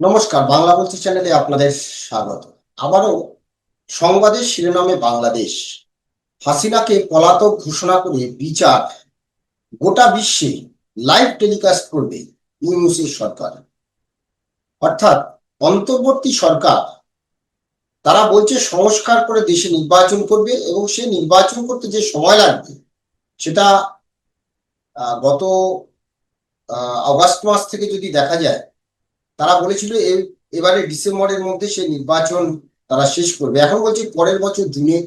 নমস্কার, বাংলা বলছি চ্যানেলে আপনাদের স্বাগত। আবারও সংবাদের শিরোনামে বাংলাদেশ। হাসিনাকে পলাতক ঘোষণা করে বিচার। গোটা বিশ্বে লাইভ টেলিকাস্ট করবে ইউনুসের সরকার। অর্থাৎ অন্তর্বর্তী সরকার, তারা বলছে সংস্কার করে দেশে নির্বাচন করবে এবং সে নির্বাচন করতে যে সময় লাগবে, সেটা গত আগস্ট মাস থেকে যদি দেখা যায় তারা বলেছিল এবারে ডিসেম্বরের মধ্যে সে নির্বাচন তারা শেষ করবে। এখন বলছে পরের বছর জুনে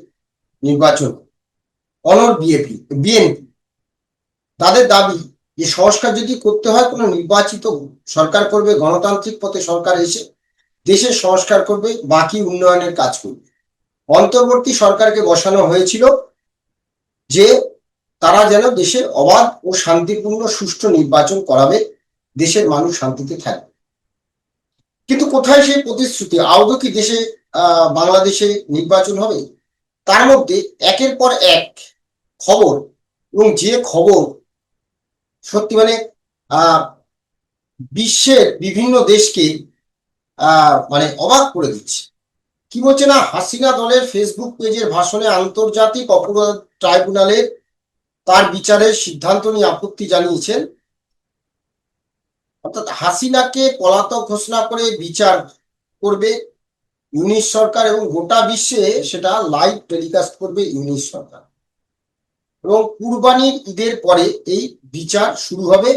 নির্বাচন অনর বিএপি, বিএনপি। তাদের দাবি যে সংস্কার যদি করতে হয়, কোনো নির্বাচিত সরকার করবে, গণতান্ত্রিক পথে সরকার এসে দেশের সংস্কার করবে, বাকি উন্নয়নের কাজ করবে। অন্তর্বর্তী সরকারকে বসানো হয়েছিল যে তারা যেন দেশে অবাধ ও শান্তিপূর্ণ সুষ্ঠু নির্বাচন করাবে, দেশের মানুষ শান্তিতে থাকবে। কিন্তু কোথায় সেই প্রতিশ্রুতি? আদৌ কি দেশে বাংলাদেশে নির্বাচন হবে? তার মধ্যে একের পর এক খবর এবং যে খবর সত্যি মানে বিশ্বের বিভিন্ন দেশকে মানে অবাক করে দিচ্ছে। কি বলছে না? হাসিনা দলের ফেসবুক পেজের ভাষণে আন্তর্জাতিক অপরাধ ট্রাইব্যুনালের তার বিচারের সিদ্ধান্ত নিয়ে আপত্তি জানিয়েছেন অর্থাৎ হাসিনাকে পলাতক ঘোষণা করে বিচার করবে ইউনিশ সরকার এবং গোটা বিশ্বে সেটা লাইভ টেলিকাস্ট করবে ইউনিশ সরকার। এবং কুরবানির ঈদের পরে এই বিচার শুরু হবে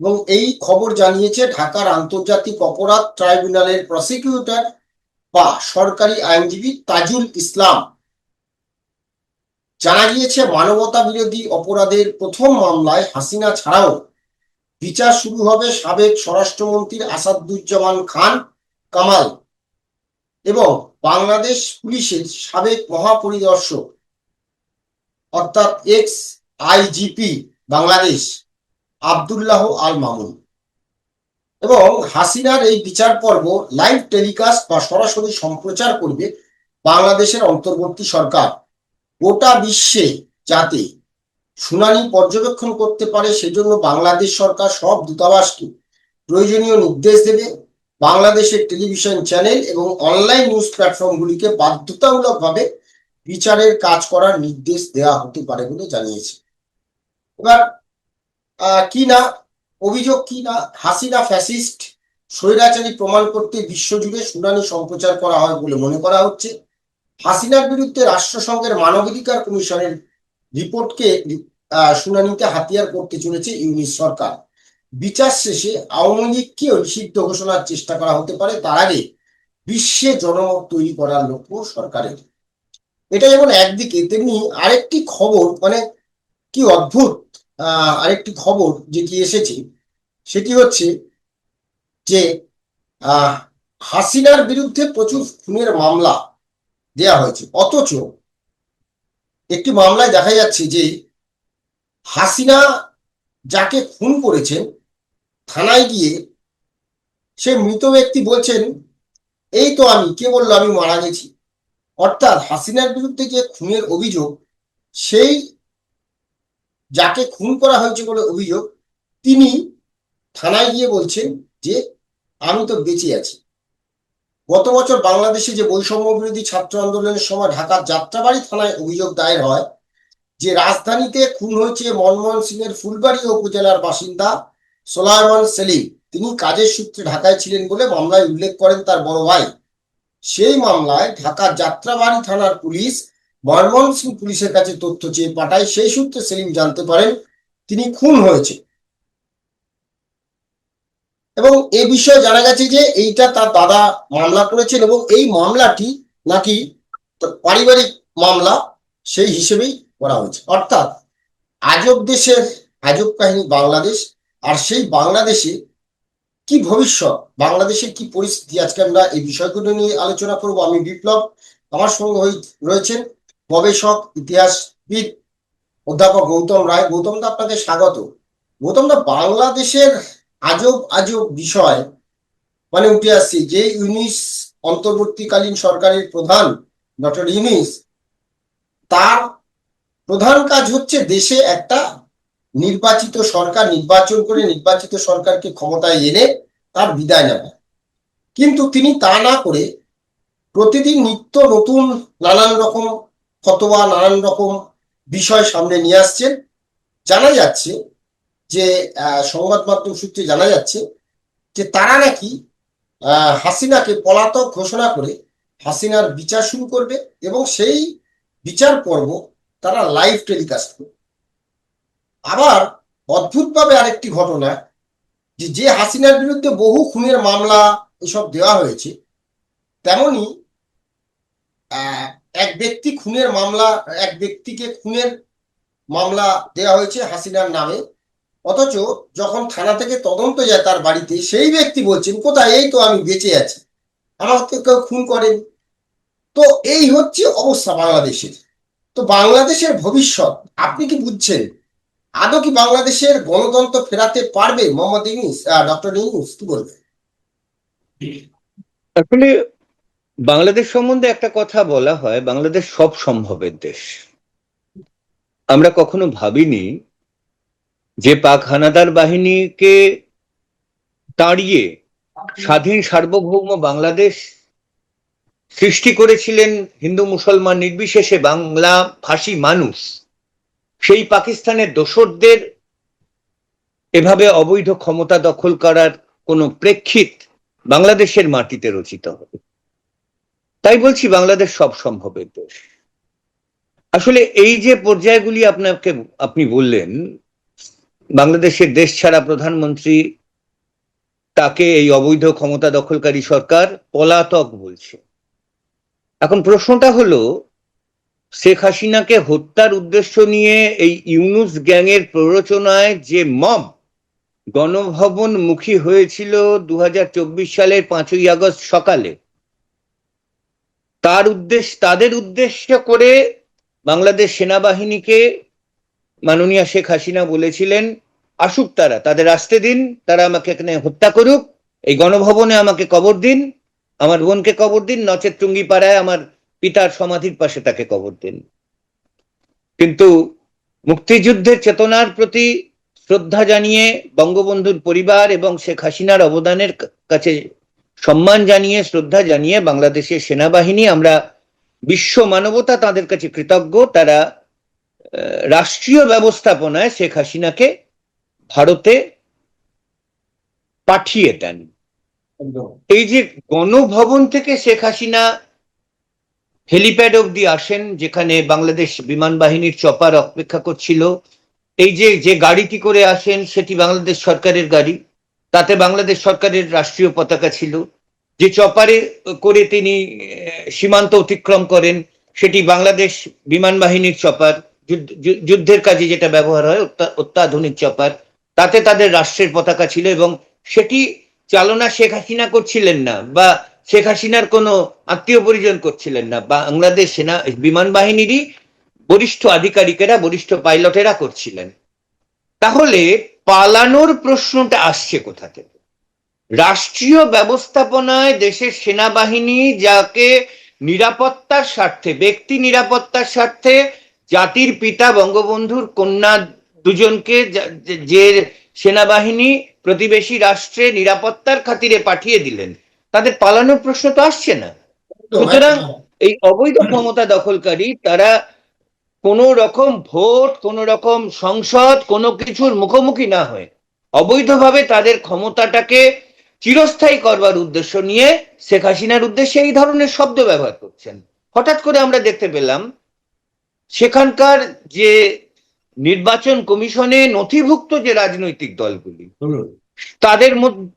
এবং এই খবর জানিয়েছে ঢাকার আন্তর্জাতিক অপরাধ ট্রাইব্যুনালের প্রসিকিউটর বা সরকারি আইনজীবী তাজুল ইসলাম। জানা গিয়েছে মানবতা বিরোধী অপরাধের প্রথম মামলায় হাসিনা ছাড়াও বিচার শুরু হবে সাবেক স্বরাষ্ট্রমন্ত্রী আসাদুজ্জামান খান কামাল এবং বাংলাদেশ পুলিশের সাবেক মহাপরিদর্শক, অর্থাৎ এক্স আইজিপি বাংলাদেশ, আবদুল্লাহ আল মামুন। এবং হাসিনার এই বিচার পর্ব লাইভ টেলিকাস্ট বা সরাসরি সম্প্রচার করবে বাংলাদেশের অন্তর্বর্তী সরকার। গোটা বিশ্বে যাতে শুনানি পর্যবেক্ষণ করতে পারে, সেজন্য বাংলাদেশ সরকার সব দূতাবাসকে প্রয়োজনীয় নির্দেশ দেবে। বাংলাদেশের টেলিভিশন চ্যানেল এবং অনলাইন নিউজ প্ল্যাটফর্মগুলিকে বাধ্যতামূলকভাবে বিচারের কাজ করার নির্দেশ দেওয়া হতে পারে বলে জানিয়েছে। এবার কি না, অভিযোগ কি না, হাসিনা ফ্যাসিস্ট স্বৈরাচারী প্রমাণ করতে বিশ্বজুড়ে শুনানি সম্প্রচার করা হয় বলে মনে করা হচ্ছে। হাসিনার বিরুদ্ধে রাষ্ট্রসংঘের মানবাধিকার কমিশনের রিপোর্টকে শুনানিতে হাতিয়ার করতে চলেছে ইউনিশ সরকার। বিচার শেষে আওয়ামী লীগকেও নিষিদ্ধ ঘোষণার চেষ্টা করা হতে পারে, তার আগে বিশ্বে জনমত তৈরি করার লক্ষ্য সরকারের। এটা যেমন একদিকে, তেমনি আরেকটি খবর মানে কি অদ্ভুত আরেকটি খবর যেটি এসেছে, সেটি হচ্ছে যে হাসিনার বিরুদ্ধে প্রচুর খুনের মামলা দেয়া হয়েছে। অথচ একটি মামলায় দেখা যাচ্ছে যে হাসিনা যাকে খুন করেছেন থানায় গিয়ে সে মৃত ব্যক্তি বলছেন, এই তো আমি, কে বলল আমি মারা গেছি? অর্থাৎ হাসিনার বিরুদ্ধে যে খুনের অভিযোগ, সেই যাকে খুন করা হয়েছে বলে অভিযোগ, তিনি থানায় গিয়ে বলছেন যে, আমি তো বেঁচে আছি। গত বছর বাংলাদেশে যে বৈষম্য বিরোধী ছাত্র আন্দোলনের সময় ঢাকার যাত্রাবাড়ি থানায় অভিযোগ দায়ের হয়, যে রাজধানীতে খুন হয়েছে মনমোহন সিং এর ফুলবাড়ি উপজেলার বাসিন্দা সোলায়মান সেলিম। তিনি কাজের সূত্রে ঢাকায় ছিলেন বলে মামলায় উল্লেখ করেন তার বড় ভাই। সেই মামলায় ঢাকার যাত্রাবাড়ি থানার পুলিশ মনমোহন সিং পুলিশের কাছে তথ্য চেয়ে পাঠায়। সেই সূত্রে সেলিম জানতে পারেন, তিনি খুন হয়েছে। এবং এ বিষয়ে জানা গেছে যে এইটা তার দাদা মামলা করেছেন এবং এই মামলাটি নাকি পারিবারিক মামলা সেই হিসেবেই করা হয়েছে। অর্থাৎ আজব দেশের আজব কাহিনী বাংলাদেশ, আর সেই বাংলাদেশে কি ভবিষ্যৎ বাংলাদেশের কি পরিস্থিতি? আজকে আমরা এই বিষয়গুলো নিয়ে আলোচনা করব। আমি বিপ্লব আমার সঙ্গে রয়েছেন গবেষক, ইতিহাসবিদ, অধ্যাপক গৌতম রায়। গৌতম দা আপনাকে স্বাগত। গৌতম দা, বাংলাদেশের আজব আজব বিষয় মানে উঠে আসছে যে ইউনিস অন্তর্বর্তীকালীন সরকারের প্রধান ডক্টর ইউনিস, তার প্রধান কাজ হচ্ছে দেশে একটা নির্বাচিত সরকার, নির্বাচন করে নির্বাচিত সরকারকে ক্ষমতায় এনে তার বিদায় নেওয়া। কিন্তু তিনি তা না করে প্রতিদিন নিত্য নতুন নানান রকম ফতোয়া, নানান রকম বিষয় সামনে নিয়ে আসছেন। জানা যাচ্ছে যে সংবাদ মাধ্যম সূত্রে জানা যাচ্ছে যে তারা নাকি হাসিনাকে পলাতক ঘোষণা করে হাসিনার বিচার শুরু করবে এবং সেই বিচার পর্ব তারা লাইভ টেলিকাস্ট করবে। আবার অদ্ভুতভাবে আরেকটি ঘটনা যে যে হাসিনার বিরুদ্ধে বহু খুনের মামলা এসব দেওয়া হয়েছে, তেমনি এক ব্যক্তি খুনের মামলা, এক ব্যক্তিকে খুনের মামলা দেওয়া হয়েছে হাসিনার নামে। অথচ যখন থানা থেকে তদন্ত যায় তার বাড়িতে, সেই ব্যক্তি বলছেন, কোথায়? এই তো আমি বেঁচে আছি। আমাকে কেউ খুন করেন। তো এই হচ্ছে অবস্থা বাংলাদেশের। তো বাংলাদেশের ভবিষ্যৎ, আপনি কি বুঝছেন? আদৌ কি বাংলাদেশের গণতন্ত্র ফেরাতে পারবে? মোহাম্মদ ইউনুস ডক্টর ইউনুস, কি বলবে আসলে বাংলাদেশ সম্বন্ধে একটা কথা বলা হয়, বাংলাদেশ সব সম্ভবের দেশ। আমরা কখনো ভাবিনি যে পাক হানাদার বাহিনীকে তাড়িয়ে স্বাধীন সার্বভৌম বাংলাদেশ সৃষ্টি করেছিলেন হিন্দু মুসলমান নির্বিশেষে বাংলা ভাষী মানুষ সেই পাকিস্তানের দোসরদের এভাবে অবৈধ ক্ষমতা দখল করার কোনো প্রেক্ষিত বাংলাদেশের মাটিতে রচিত হবে। তাই বলছি বাংলাদেশ সব সম্ভবের দেশ আসলে এই যে পর্যায়গুলি আপনাকে আপনি বললেন বাংলাদেশের দেশ ছাড়া প্রধানমন্ত্রী তাকে এই অবৈধ ক্ষমতা দখলকারী সরকার পলাতক বলছে। এখন প্রশ্নটা হলো, শেখ হাসিনাকে হত্যার উদ্দেশ্য নিয়ে এই ইউনুস গ্যাংয়ের প্ররোচনায় যে মব গণভবন মুখী হয়েছিল দু হাজার চব্বিশ সালের পাঁচই আগস্ট সকালে, তার উদ্দেশ্য, তাদের উদ্দেশ্য করে বাংলাদেশ সেনাবাহিনীকে মাননীয় শেখ হাসিনা বলেছিলেন, আসুক তারা, তাদের আসতে দিন, তারা আমাকে এখানে হত্যা করুক, এই গণভবনে আমাকে কবর দিন, আমার বোনকে কবর দিন নচেত টুঙ্গিপাড়ায় আমার পিতার সমাধির পাশে তাকে কবর দিন। কিন্তু মুক্তিযুদ্ধের চেতনার প্রতি শ্রদ্ধা জানিয়ে বঙ্গবন্ধুর পরিবার এবং শেখ হাসিনার অবদানের কাছে সম্মান জানিয়ে, শ্রদ্ধা জানিয়ে বাংলাদেশের সেনাবাহিনী, আমরা বিশ্ব মানবতা তাদের কাছে কৃতজ্ঞ, তারা রাষ্ট্রীয় ব্যবস্থাপনায় শেখ হাসিনাকে ভারতে পাঠিয়ে দেন। এই যে গণভবন থেকে শেখ হাসিনা হেলিপ্যাড অব্দি আসেন যেখানে বাংলাদেশ বিমান বাহিনীর চপার অপেক্ষা করছিল এই যে যে গাড়িটি করে আসেন সেটি বাংলাদেশ সরকারের গাড়ি। তাতে বাংলাদেশ সরকারের রাষ্ট্রীয় পতাকা ছিল। যে চপারে করে তিনি সীমান্ত অতিক্রম করেন সেটি বাংলাদেশ বিমান বাহিনীর চপার যুদ্ধের কাজে যেটা ব্যবহার হয় অত্যাধুনিক চপার, তাতে তাদের রাষ্ট্রের পতাকা ছিল এবং সেটি চালনা শেখ হাসিনা করছিলেন না বা শেখ হাসিনার কোনো আত্মীয় পরিজন করছিলেন না বাংলাদেশ সেনা, বিমান বাহিনীরই বরিষ্ঠ আধিকারিকেরা, বরিষ্ঠ পাইলটেরা করছিলেন। তাহলে পালানোর প্রশ্নটা আসছে কোথা থেকে? রাষ্ট্রীয় ব্যবস্থাপনায় দেশের সেনাবাহিনী যাকে নিরাপত্তার স্বার্থে, ব্যক্তি নিরাপত্তার স্বার্থে জাতির পিতা বঙ্গবন্ধুর কন্যা দুজনকে যে- সেনাবাহিনী প্রতিবেশী রাষ্ট্রে নিরাপত্তার খাতিরে পাঠিয়ে দিলেন। তাদের পালানোর প্রশ্ন তো আসছে না। সুতরাং এই অবৈধ ক্ষমতা দখলকারী তারা কোন রকম ভোট কোন রকম সংসদ কোনো কিছুর মুখোমুখি না হয়ে। অবৈধভাবে তাদের ক্ষমতাটাকে চিরস্থায়ী করবার উদ্দেশ্য নিয়ে শেখ হাসিনার উদ্দেশ্যে এই ধরনের শব্দ ব্যবহার করছেন। হঠাৎ করে আমরা দেখতে পেলাম সেখানকার যে নির্বাচন কমিশনে নথিভুক্ত যে রাজনৈতিক দলগুলি তাদের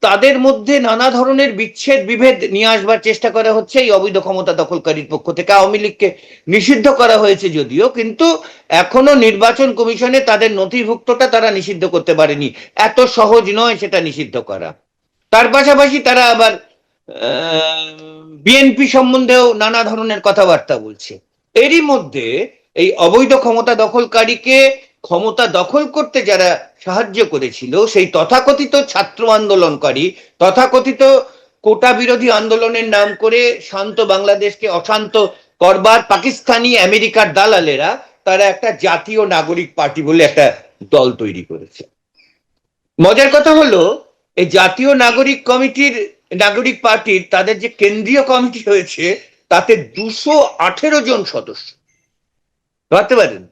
তাদের মধ্যে নানা ধরনের বিচ্ছেদ বিভেদ নিয়ে আসবার চেষ্টা করা হচ্ছে। এই অবৈধ ক্ষমতা দখলকারীর পক্ষ থেকে আওয়ামী লীগকে নিষিদ্ধ করা হয়েছে যদিও কিন্তু এখনও নির্বাচন কমিশনে তাদের নথিভুক্তটা তারা নিষিদ্ধ করতে পারেনি। এত সহজ নয় সেটা নিষিদ্ধ করা। তার পাশাপাশি তারা আবার বিএনপি সম্বন্ধেও নানা ধরনের কথাবার্তা বলছে। এরই মধ্যে এই অবৈধ ক্ষমতা দখলকারীকে ক্ষমতা দখল করতে যারা সাহায্য করেছিল, সেই তথাকথিত ছাত্র আন্দোলনকারী, তথাকথিত কোটা বিরোধী আন্দোলনের নাম করে শান্ত বাংলাদেশকে অশান্ত করবার পাকিস্তানি আমেরিকার দালালেরা, তারা একটা জাতীয় নাগরিক পার্টি বলে একটা দল তৈরি করেছে। মজার কথা হলো, এই জাতীয় নাগরিক কমিটির, নাগরিক পার্টির তাদের যে কেন্দ্রীয় কমিটি হয়েছে, তাতে দুশো আঠেরো জন সদস্য। ভাবতে পারেন?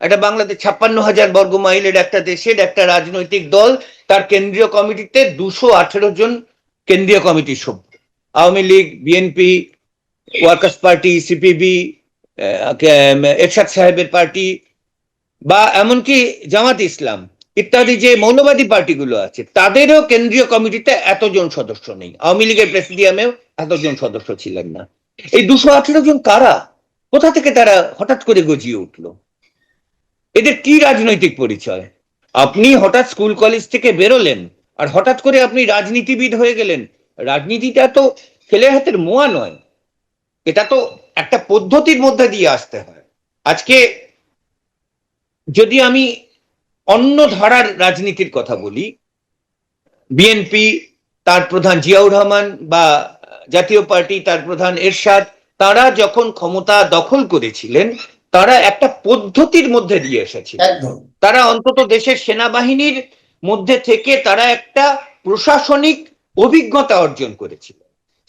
একটা বাংলাদেশ ছাপ্পান্ন হাজার বর্গ মাইলের একটা দেশের একটা রাজনৈতিক দল, তার কেন্দ্রীয় কমিটিতে দুশো আঠেরো জন কেন্দ্রীয় কমিটির সভ্য। Awami League, BNP, workers party, CPB Ershad সাহেবের পার্টি, বা এমনকি জামাত ইসলাম ইত্যাদি যে মৌলবাদী পার্টিগুলো আছে, তাদেরও কেন্দ্রীয় কমিটিতে এতজন সদস্য নেই। আওয়ামী লীগের প্রেসিডিয়ামেও এতজন সদস্য ছিলেন না। এই দুশো আঠেরো জন কারা? কোথা থেকে তারা হঠাৎ করে গজিয়ে উঠল? এদের কি রাজনৈতিক পরিচয়? আপনি হঠাৎ স্কুল কলেজ থেকে বেরোলেন আর হঠাৎ করে আপনি রাজনীতিবিদ হয়ে গেলেন। রাজনীতিটা তো ছেলে হাতের মোয়া নয়। এটা তো একটা পদ্ধতির মধ্যে দিয়ে আসতে হয়। আজকে যদি আমি অন্য ধারার রাজনীতির কথা বলি, বিএনপি, তার প্রধান জিয়াউর রহমান বা জাতীয় পার্টি, তার প্রধান এরশাদ তারা যখন ক্ষমতা দখল করেছিলেন তারা একটা পদ্ধতির মধ্যে দিয়ে একদম। তারা অন্তত দেশের সেনাবাহিনীর মধ্যে থেকে তারা একটা প্রশাসনিক অভিজ্ঞতা অর্জন করেছিল।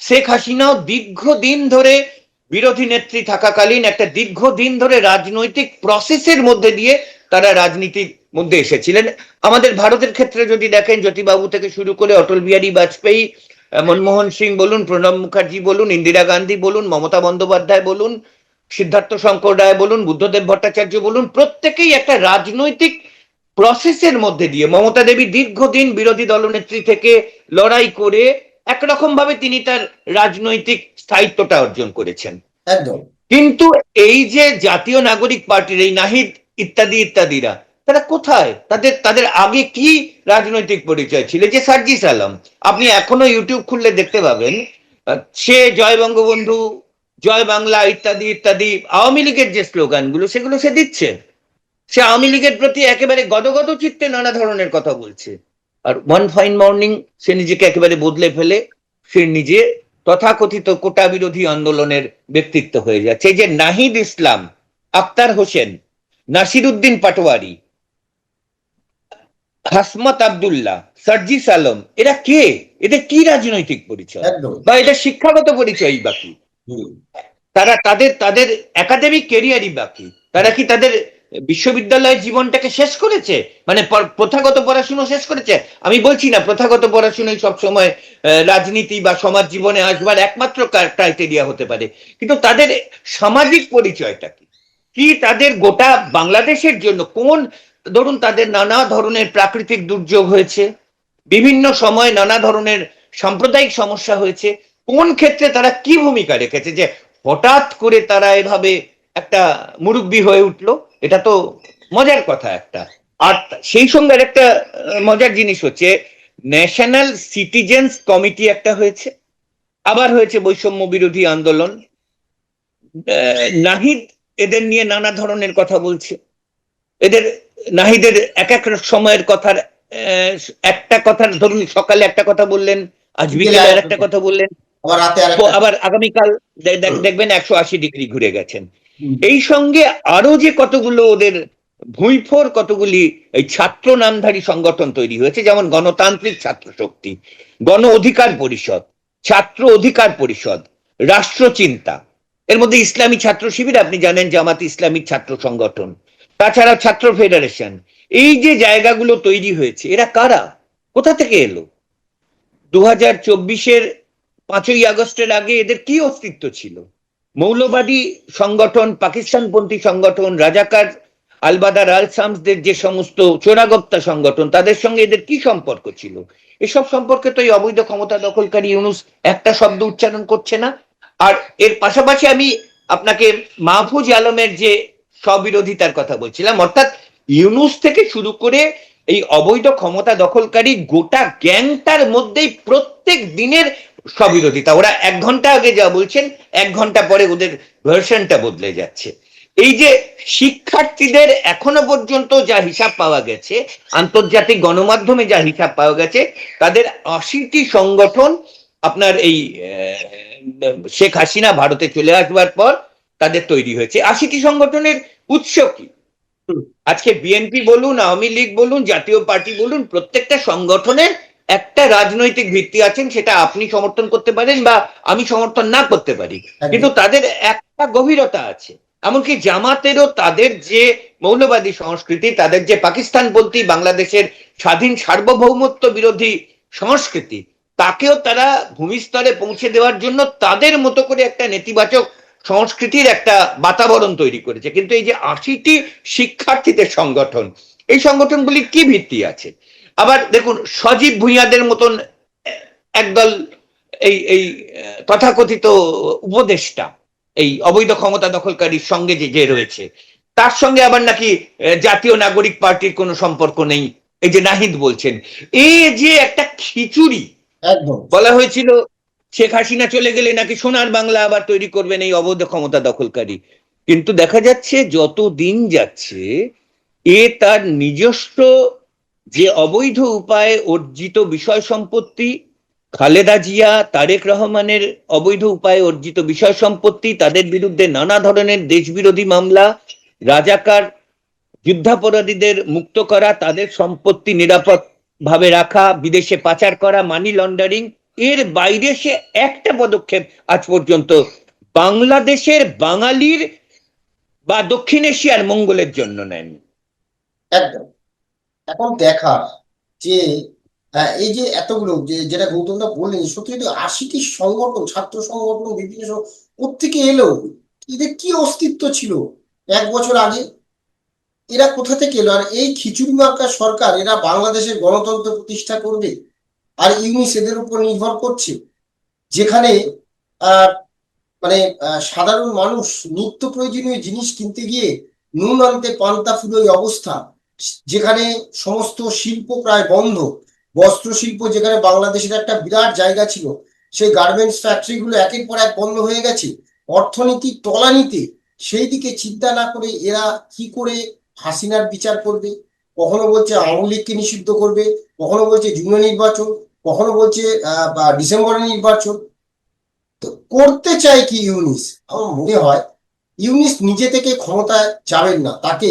শেখ হাসিনাও দীর্ঘদিন ধরে বিরোধী নেত্রী থাকাকালীন একটা দীর্ঘদিন ধরে রাজনৈতিক প্রসেসের মধ্যে দিয়ে তারা রাজনীতির মধ্যে এসেছিলেন। আমাদের ভারতের ক্ষেত্রে যদি দেখেন জ্যোতিবাবু থেকে শুরু করে অটল বিহারী বাজপেয়ী মনমোহন সিং বলুন প্রণব মুখার্জি বলুন ইন্দিরা গান্ধী বলুন মমতা বন্দ্যোপাধ্যায় বলুন সিদ্ধার্থ শঙ্কর রায় বলুন বুদ্ধদেব ভট্টাচার্য বলুন প্রত্যেকেই একটা রাজনৈতিক প্রসেসের মধ্যে দিয়ে মমতা দেবী দীর্ঘদিন বিরোধী দলনেত্রী থেকে লড়াই করে একরকম ভাবে তিনি তার রাজনৈতিক স্থায়িত্বটা অর্জন করেছেন। একদম। কিন্তু এই যে জাতীয় নাগরিক পার্টির এই নাহিদ ইত্যাদি ইত্যাদিরা তারা কোথায়? তাদের তাদের আগে কি রাজনৈতিক পরিচয় ছিল? যে সার্জিস আলম, আপনি এখনও ইউটিউব খুললে দেখতে পাবেন সে জয় বঙ্গবন্ধু, জয় বাংলা ইত্যাদি ইত্যাদি, আওয়ামী লীগের যে স্লোগানগুলো, সেগুলো সে দিচ্ছে। সে আওয়ামী লীগের প্রতি একেবারে গদগদ চিত্তে নানা ধরনের কথা বলছে। আর ওয়ান ফাইন মর্নিং সে নিজেকে একেবারে বদলে ফেলে, সে নিজে তথাকথিত কোটা বিরোধী আন্দোলনের ব্যক্তিত্ব হয়ে যাচ্ছে। যে নাহিদ ইসলাম, আক্তার হোসেন নাসিরুদ্দিন পাটোয়ারি হাসমত আবদুল্লাহ সার্জিস আলম এরা কে? এদের কি রাজনৈতিক পরিচয়? বা এটা শিক্ষাগত পরিচয়ই বাকি তারা তাদের তাদের একাডেমিক কেরিয়ারই বাকি তারা কি তাদের বিশ্ববিদ্যালয়ের জীবনটাকে শেষ করেছে? মানে প্রথাগত পড়াশুনো শেষ করেছে? আমি বলছি না প্রথাগত পড়াশুনোই সবসময় রাজনীতি বা সমাজ জীবনে আসবার একমাত্র ক্রাইটেরিয়া হতে পারে। কিন্তু তাদের সামাজিক পরিচয়টা কি? কি তাদের গোটা বাংলাদেশের জন্য কোন ধরুন তাদের নানা ধরনের প্রাকৃতিক দুর্যোগ হয়েছে, বিভিন্ন সময় নানা ধরনের সাম্প্রদায়িক সমস্যা হয়েছে। কোন ক্ষেত্রে তারা কি ভূমিকা রেখেছে? যে হঠাৎ করে তারা এভাবে একটা মুরব্বী হয়ে উঠল, এটা তো মজার কথা একটা। আর সেই সঙ্গে একটা মজার জিনিস হচ্ছে ন্যাশনাল সিটিজেন্স কমিটি একটা হয়েছে, আবার হয়েছে বৈষম্য বিরোধী আন্দোলন। নাহিদ এদের নিয়ে নানা ধরনের কথা বলছে। এদের নাহিদের এক এক সময়ের কথার একটা কথার ধরুন সকালে একটা কথা বললেন আজ বিকেলে আর একটা কথা। বললেন আবার আগামীকাল দেখবেন একশো আশি ডিগ্রি ঘুরে গেছেন। এই সঙ্গে আরও যে কতগুলো ওদের ভুঁইফোর কতগুলি এই ছাত্র নামধারী সংগঠন তৈরি হয়েছে যেমন গণতান্ত্রিক ছাত্র শক্তি গণ অধিকার পরিষদ ছাত্র অধিকার পরিষদ রাষ্ট্রচিন্তা। এর মধ্যে ইসলামী ছাত্র শিবির আপনি জানেন জামাত ইসলামিক ছাত্র সংগঠন। তাছাড়া ছাত্র ফেডারেশন এই যে জায়গাগুলো তৈরি হয়েছে, এরা কারা? কোথা থেকে এলো? দু হাজার চব্বিশের পাঁচই আগস্টের আগে এদের কি অস্তিত্ব ছিল? মৌলবাদী সংগঠন, পাকিস্তানপন্থী সংগঠন, রাজাকার আলবাদার আল শামসদের যে সমস্ত চোরাগপ্তা সংগঠন, তাদের সঙ্গে এদের কি সম্পর্ক ছিল? এসব সম্পর্কে তো এই অবৈধ ক্ষমতা দখলকারী ইউনুস একটা শব্দ উচ্চারণ করছে না। আর এর পাশাপাশি আমি আপনাকে মাহফুজ আলমের যে স্ববিরোধিতার কথা বলছিলাম। অর্থাৎ ইউনুস থেকে শুরু করে এই অবৈধ ক্ষমতা দখলকারী গোটা গ্যাংটার মধ্যেই প্রত্যেক দিনের স্ববিরোধিতা। ওরা এক ঘণ্টা আগে যা বলছেন, এক ঘণ্টা পরে ওদের ভার্সনটা বদলে যাচ্ছে। এই যে শিক্ষার্থীদের এখনও পর্যন্ত যা হিসাব পাওয়া গেছে, আন্তর্জাতিক গণমাধ্যমে যা হিসাব পাওয়া গেছে, তাদের আশিটি সংগঠন আপনার এই শেখ হাসিনা ভারতে চলে আসবার পর তাদের তৈরি হয়েছে। আশিটি সংগঠনের উৎস কি? আজকে বিএনপি বলুন আওয়ামী লীগ বলুন জাতীয় পার্টি বলুন প্রত্যেকটা সংগঠনের একটা রাজনৈতিক ভিত্তি আছেন সেটা আপনি সমর্থন করতে পারেন বা আমি সমর্থন না করতে পারি। কিন্তু তাদের একটা গভীরতা আছে। এমনকি জামাতেরও তাদের যে মৌলবাদী সংস্কৃতি তাদের যে পাকিস্তান পাকিস্তানপন্থী বাংলাদেশের স্বাধীন সার্বভৌমত্ব বিরোধী সংস্কৃতি তাকেও তারা ভূমিস্তরে পৌঁছে দেওয়ার জন্য তাদের মতো করে একটা নেতিবাচক সংস্কৃতির একটা বাতাবরণ তৈরি করেছে। কিন্তু এই যে আশিটি শিক্ষার্থীদের সংগঠন এই সংগঠনগুলির কি ভিত্তি আছে? আবার দেখুন সজীব ভূঁইয়াদের মতন একদল এই এই তথাকথিত উপদেষ্টা এই অবৈধ ক্ষমতা দখলকারীর সঙ্গে যে যে রয়েছে তার সঙ্গে আবার নাকি জাতীয় নাগরিক পার্টির কোনো সম্পর্ক নেই এই যে নাহিদ বলছেন। এই যে একটা খিচুড়ি বলা হয়েছিল শেখ হাসিনা চলে গেলে নাকি সোনার বাংলা আবার তৈরি করবেন এই অবৈধ ক্ষমতা দখলকারী। কিন্তু দেখা যাচ্ছে যত দিন যাচ্ছে, এ তার নিজস্ব যে অবৈধ উপায়ে অর্জিত বিষয় সম্পত্তি, খালেদা জিয়া, তারেক রহমানের অবৈধ উপায়ে অর্জিত বিষয় সম্পত্তি, তাদের বিরুদ্ধে নানা ধরনের দেশবিরোধী মামলা, রাজাকার যুদ্ধাপরাধীদের মুক্ত করা, তাদের সম্পত্তি নিরাপদ ভাবে রাখা, বিদেশে পাচার করা মানি লন্ডারিং এর বাইরে সে একটা পদক্ষেপ আজ পর্যন্ত বাংলাদেশের বাঙালির বা দক্ষিণ এশিয়ার মঙ্গলের জন্য নেন একদম। এখন দেখার যে আহ, এই যে এতগুলো যে যেটা গৌতমদা বললেন সত্যি সত্যি আশিটি সংগঠন ছাত্র সংগঠন বিভিন্ন কোত্থেকে এলো এদের কি অস্তিত্ব ছিল এক বছর আগে? এরা কোথা থেকে এলো? আর এই খিচুড়ি মার্কা সরকার এরা বাংলাদেশের গণতন্ত্র প্রতিষ্ঠা করবে? আর ইউনিস এদের উপর নির্ভর করছে। যেখানে মানে সাধারণ মানুষ নিত্য প্রয়োজনীয় জিনিস কিনতে গিয়ে নুন আনতে পান্তা ফুরোই অবস্থা। যেখানে সমস্ত শিল্প প্রায় বন্ধ। বস্ত্র শিল্প যেখানে বাংলাদেশের একটা বিরাট জায়গা ছিল, সেই গার্মেন্টস ফ্যাক্টরি গুলো একের পর এক বন্ধ হয়ে গেছে। অর্থনীতি তলানিতে সেই দিকে চিন্তা না করে এরা কি করে হাসিনার বিচার করবে? কখনো বলছে আওয়ামী লীগকে নিষিদ্ধ করবে কখনো বলছে জুনে নির্বাচন কখনো বলছে ডিসেম্বরে নির্বাচন তো করতে চায় কি ইউনিস? আমার মনে হয় ইউনিস নিজে থেকে ক্ষমতায় যাবেন না তাকে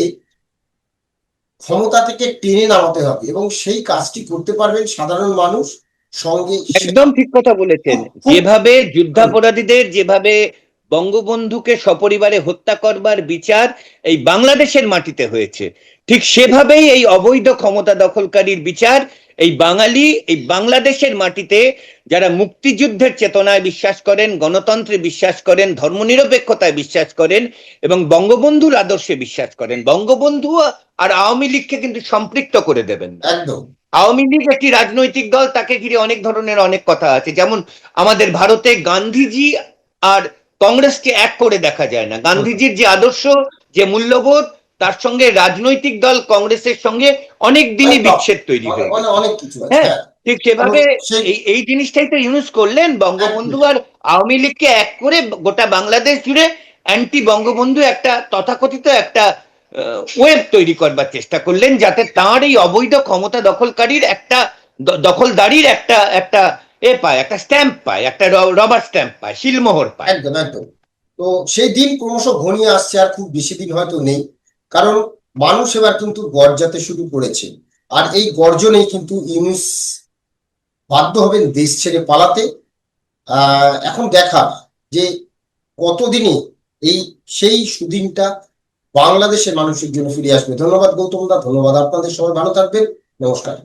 ক্ষমতা থেকে টেনে নামাতে হবে এবং সেই কাজটি করতে পারবেন সাধারণ মানুষ সঙ্গে একদম ঠিক কথা বলেছেন। যেভাবে যুদ্ধাপরাধীদের যেভাবে বঙ্গবন্ধুকে সপরিবারে হত্যা করবার বিচার এই বাংলাদেশের মাটিতে হয়েছে। ঠিক সেভাবেই এই অবৈধ ক্ষমতা দখলকারীর বিচার এই বাঙালি এই বাংলাদেশের মাটিতে যারা মুক্তিযুদ্ধের চেতনায় বিশ্বাস করেন গণতন্ত্রে বিশ্বাস করেন ধর্মনিরপেক্ষতায় বিশ্বাস করেন এবং বঙ্গবন্ধুর আদর্শে বিশ্বাস করেন। বঙ্গবন্ধু আর আওয়ামী লীগকে কিন্তু সম্পৃক্ত করে দেবেন একদম। আওয়ামী লীগ একটি রাজনৈতিক দল তাকে ঘিরে অনেক ধরনের অনেক কথা আছে। যেমন আমাদের ভারতে গান্ধীজি আর কংগ্রেসকে এক করে দেখা যায় না। গান্ধীজির যে আদর্শ যে মূল্যবোধ তার সঙ্গে রাজনৈতিক দল কংগ্রেসের সঙ্গে অনেক দিনই বিচ্ছেদ তৈরি হয়ে আছে। হ্যাঁ। হ্যাঁ ঠিক সেভাবে এই এই জিনিসটাই তো ইউজ করলেন। বঙ্গবন্ধু আর আওয়ামী লীগকে এক করে গোটা বাংলাদেশ জুড়ে অ্যান্টি বঙ্গবন্ধু একটা তথাকথিত একটা ওয়েব তৈরি করবার চেষ্টা করলেন যাতে তার এই অবৈধ ক্ষমতা দখলকারীর একটা দখলদারির একটা একটা এ পায়, একটা স্ট্যাম্প পায়, একটা রবার স্ট্যাম্প পায়, শিলমোহর পায়। একদম একদম। তো সেই দিন ক্রমশ ঘনিয়ে আসছে আর খুব বেশি দিন হয়তো নেই। কারণ মানুষ এবার কিন্তু গর্জাতে শুরু করেছে। আর এই গর্জনেই কিন্তু ইউনিস বাধ্য হবেন দেশ ছেড়ে পালাতে। এখন দেখা যে কতদিনে এই সেই সুদিনটা বাংলাদেশের মানুষের জন্য ফিরে আসবে। ধন্যবাদ গৌতম দা, ধন্যবাদ আপনাদের। সবাই ভালো থাকবেন। নমস্কার।